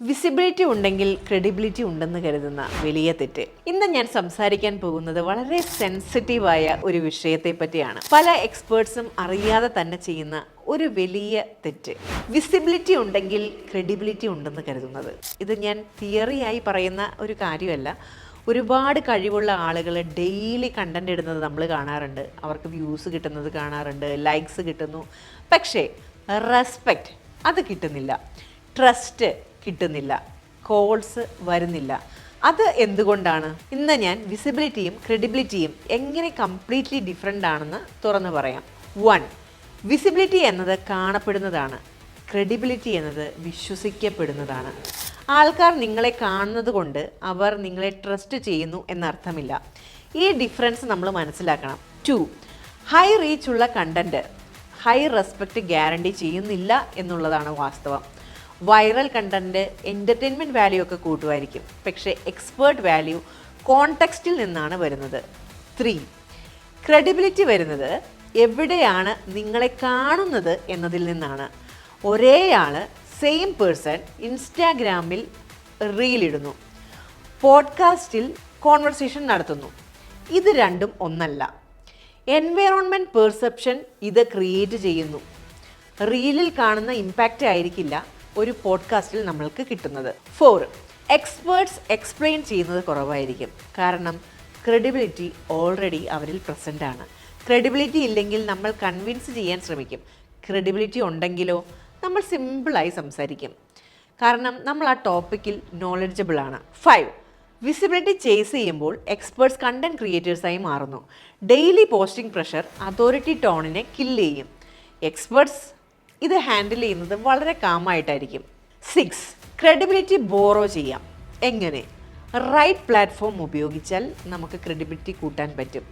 Visibility ഉണ്ടെങ്കിൽ credibility ഉണ്ടെന്ന് കരുതുന്ന വലിയ തെറ്റ്. ഇന്ന് ഞാൻ സംസാരിക്കാൻ പോകുന്നത് വളരെ സെൻസിറ്റീവായ ഒരു വിഷയത്തെ പറ്റിയാണ്. പല എക്സ്പേർട്സും അറിയാതെ തന്നെ ചെയ്യുന്ന ഒരു വലിയ തെറ്റ്. വിസിബിലിറ്റി ഉണ്ടെങ്കിൽ ക്രെഡിബിലിറ്റി ഉണ്ടെന്ന് കരുതുന്നത്. ഇത് ഞാൻ തിയറിയായി പറയുന്ന ഒരു കാര്യമല്ല. ഒരുപാട് കഴിവുള്ള ആളുകൾ ഡെയിലി കണ്ടന്റ് ഇടുന്നത് നമ്മൾ കാണാറുണ്ട്. അവർക്ക് വ്യൂസ് കിട്ടുന്നത് കാണാറുണ്ട് ലൈക്സ് കിട്ടുന്നു. പക്ഷേ റെസ്പെക്റ്റ് അത് കിട്ടുന്നില്ല. ട്രസ്റ്റ് കിട്ടുന്നില്ല. കോൾസ് വരുന്നില്ല. അത് എന്തുകൊണ്ടാണ്? ഇന്ന് ഞാൻ വിസിബിലിറ്റിയും ക്രെഡിബിലിറ്റിയും എങ്ങനെ കംപ്ലീറ്റ്ലി ഡിഫറെന്റ് ആണെന്ന് തുറന്നു പറയാം. വൺ വിസിബിലിറ്റി എന്നത് കാണപ്പെടുന്നതാണ്. ക്രെഡിബിലിറ്റി എന്നത് വിശ്വസിക്കപ്പെടുന്നതാണ്. ആൾക്കാർ നിങ്ങളെ കാണുന്നത് കൊണ്ട് അവർ നിങ്ങളെ ട്രസ്റ്റ് ചെയ്യുന്നു എന്നർത്ഥമില്ല. ഈ ഡിഫറൻസ് നമ്മൾ മനസ്സിലാക്കണം. ടു ഹൈ റീച്ചുള്ള കണ്ടന്റ് ഹൈ റെസ്പെക്റ്റ് ഗ്യാരണ്ടി ചെയ്യുന്നില്ല എന്നുള്ളതാണ് വാസ്തവം. വൈറൽ കണ്ടന്റ് എന്റർടൈൻമെന്റ് വാല്യൂ ഒക്കെ കൂട്ടുമായിരിക്കും. പക്ഷേ എക്സ്പേർട്ട് വാല്യൂ കോണ്ടെക്സ്റ്റിൽ നിന്നാണ് വരുന്നത്. ത്രീ ക്രെഡിബിലിറ്റി വരുന്നത് എവിടെയാണ് നിങ്ങളെ കാണുന്നത് എന്നതിൽ നിന്നാണ്. ഒരേയാൾ സെയിം പേഴ്സൺ ഇൻസ്റ്റാഗ്രാമിൽ റീലിടുന്നു പോഡ്കാസ്റ്റിൽ കോൺവെർസേഷൻ നടത്തുന്നു. ഇത് രണ്ടും ഒന്നല്ല. എൻവയറോൺമെന്റ് പെർസെപ്ഷൻ ഇത് ക്രിയേറ്റ് ചെയ്യുന്നു. റീലിൽ കാണുന്ന ഇമ്പാക്റ്റ് ആയിരിക്കില്ല. ഒരു പോഡ്കാസ്റ്റിൽ നമ്മൾക്ക് കിട്ടുന്നത്. ഫോർ എക്സ്പേർട്സ് എക്സ്പ്ലെയിൻ ചെയ്യുന്നത് കുറവായിരിക്കും. കാരണം ക്രെഡിബിലിറ്റി ഓൾറെഡി അവരിൽ പ്രസന്റ് ആണ്. ക്രെഡിബിലിറ്റി ഇല്ലെങ്കിൽ നമ്മൾ കൺവിൻസ് ചെയ്യാൻ ശ്രമിക്കും. ക്രെഡിബിലിറ്റി ഉണ്ടെങ്കിലോ നമ്മൾ സിമ്പിളായി സംസാരിക്കും. കാരണം നമ്മൾ ആ ടോപ്പിക്കിൽ നോളജബിൾ ആണ്. ഫൈവ് വിസിബിലിറ്റി ചേസ് ചെയ്യുമ്പോൾ എക്സ്പേർട്സ് കണ്ടന്റ് ക്രിയേറ്റേഴ്സായി മാറുന്നു. ഡെയിലി പോസ്റ്റിംഗ് പ്രഷർ അതോറിറ്റി ടോണിനെ കില്ല് ചെയ്യും. എക്സ്പേർട്സ് ഇത് ഹാൻഡിൽ ചെയ്യുന്നത് വളരെ കാമായിട്ടായിരിക്കും സിക്സ് ക്രെഡിബിലിറ്റി ബോറോ ചെയ്യാം. എങ്ങനെ? റൈറ്റ് പ്ലാറ്റ്ഫോം ഉപയോഗിച്ചാൽ നമുക്ക് ക്രെഡിബിലിറ്റി കൂട്ടാൻ പറ്റും.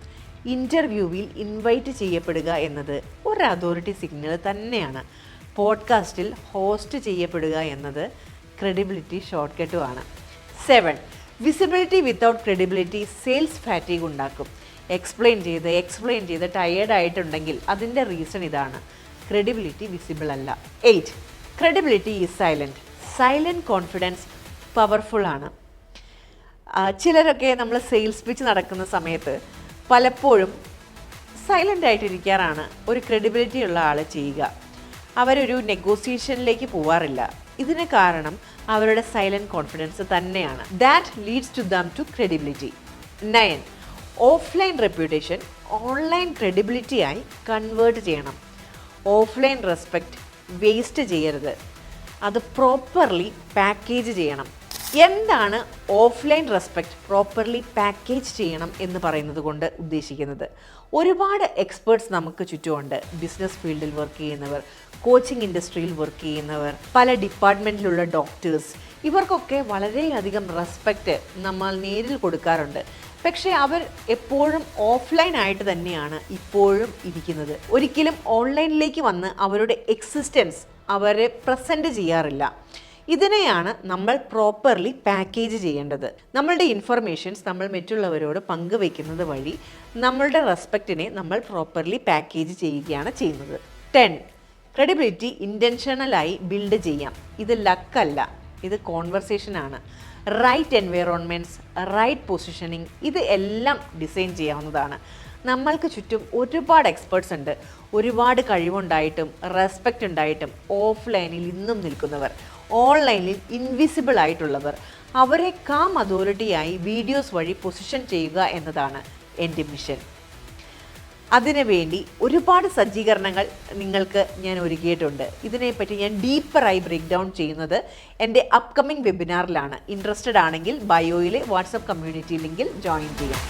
ഇന്റർവ്യൂവിൽ ഇൻവൈറ്റ് ചെയ്യപ്പെടുക എന്നത് ഒരു അതോറിറ്റി സിഗ്നൽ തന്നെയാണ്. പോഡ്കാസ്റ്റിൽ ഹോസ്റ്റ് ചെയ്യപ്പെടുക എന്നത് credibility short കട്ടുമാണ് seven visibility without credibility sales fatigue ഉണ്ടാക്കും. എക്സ്പ്ലെയിൻ ചെയ്ത് എക്സ്പ്ലെയിൻ ചെയ്ത് ടയേർഡ് ആയിട്ടുണ്ടെങ്കിൽ അതിന്റെ റീസൺ ഇതാണ്. ക്രെഡിബിലിറ്റി വിസിബിൾ അല്ല. Eight credibility is silent silent confidence powerful ആണ്. ചിലരൊക്കെ നമ്മൾ സെയിൽസ് പിച്ച് നടക്കുന്ന സമയത്ത് പലപ്പോഴും സൈലന്റ് ആയിട്ടിരിക്കാറാണ് ഒരു ക്രെഡിബിലിറ്റി ഉള്ള ആൾ ചെയ്യുക. അവരൊരു നെഗോസിയേഷനിലേക്ക് പോവാറില്ല. ഇതിന് കാരണം അവരുടെ സൈലന്റ് കോൺഫിഡൻസ് തന്നെയാണ്. That leads to them to credibility nine offline reputation online ക്രെഡിബിലിറ്റിയായി convert ചെയ്യണം. ഓഫ്ലൈൻ റെസ്പെക്റ്റ് വേസ്റ്റ് ചെയ്യരുത്. അത് പ്രോപ്പർലി പാക്കേജ് ചെയ്യണം. എന്താണ് ഓഫ്ലൈൻ റെസ്പെക്റ്റ് പ്രോപ്പർലി പാക്കേജ് ചെയ്യണം എന്ന് പറയുന്നത് കൊണ്ട് ഉദ്ദേശിക്കുന്നത്? ഒരുപാട് എക്സ്പേർട്സ് നമുക്ക് ചുറ്റുമുണ്ട്. ബിസിനസ് ഫീൽഡിൽ വർക്ക് ചെയ്യുന്നവർ കോച്ചിങ് ഇൻഡസ്ട്രിയിൽ വർക്ക് ചെയ്യുന്നവർ പല ഡിപ്പാർട്ട്മെന്റിലുള്ള ഡോക്ടേഴ്സ്. ഇവർക്കൊക്കെ വളരെയധികം റെസ്പെക്റ്റ് നമ്മൾ നേരിൽ കൊടുക്കാറുണ്ട്. പക്ഷേ അവർ എപ്പോഴും ഓഫ്ലൈൻ ആയിട്ട് തന്നെയാണ് ഇപ്പോഴും ഇരിക്കുന്നത്. ഒരിക്കലും ഓൺലൈനിലേക്ക് വന്ന് അവരുടെ എക്സിസ്റ്റൻസ് അവരെ പ്രസന്റ് ചെയ്യാറില്ല. ഇതിനെയാണ് നമ്മൾ പ്രോപ്പർലി പാക്കേജ് ചെയ്യേണ്ടത്. നമ്മളുടെ ഇൻഫർമേഷൻസ് നമ്മൾ മറ്റുള്ളവരോട് പങ്കുവെക്കുന്നത് വഴി നമ്മളുടെ റെസ്പെക്റ്റിനെ നമ്മൾ പ്രോപ്പർലി പാക്കേജ് ചെയ്യുകയാണ് ചെയ്യുന്നത്. ടെൻ ക്രെഡിബിലിറ്റി ഇന്റൻഷണലായി ബിൽഡ് ചെയ്യാം. ഇത് ലക്കല്ല ഇത് കോൺവെർസേഷനാണ് റൈറ്റ് എൻവയറോൺമെന്റ്സ് റൈറ്റ് പൊസിഷനിങ് ഇത് എല്ലാം ഡിസൈൻ ചെയ്യാവുന്നതാണ്. നമ്മൾക്ക് ചുറ്റും ഒരുപാട് എക്സ്പേർട്സ് ഉണ്ട്. ഒരുപാട് കഴിവുണ്ടായിട്ടും റെസ്പെക്റ്റ് ഉണ്ടായിട്ടും ഓഫ്ലൈനിൽ ഇന്നും നിൽക്കുന്നവർ ഓൺലൈനിൽ ഇൻവിസിബിൾ ആയിട്ടുള്ളവർ. അവരെ കാം അതോറിറ്റിയായി വീഡിയോസ് വഴി പൊസിഷൻ ചെയ്യുക എന്നതാണ് എന്റെ മിഷൻ അതിനുവേണ്ടി ഒരുപാട് സജ്ജീകരണങ്ങൾ നിങ്ങൾക്ക് ഞാൻ ഒരുക്കിയിട്ടുണ്ട്. ഇതിനെപ്പറ്റി ഞാൻ ഡീപ്പറായി ബ്രേക്ക് ഡൗൺ ചെയ്യുന്നത് എന്റെ അപ്കമിംഗ് വെബിനാറിലാണ്. ഇൻട്രസ്റ്റഡ് ആണെങ്കിൽ ബയോയിലെ വാട്സപ്പ് കമ്മ്യൂണിറ്റി ലിങ്കിൽ ജോയിൻ ചെയ്യാം.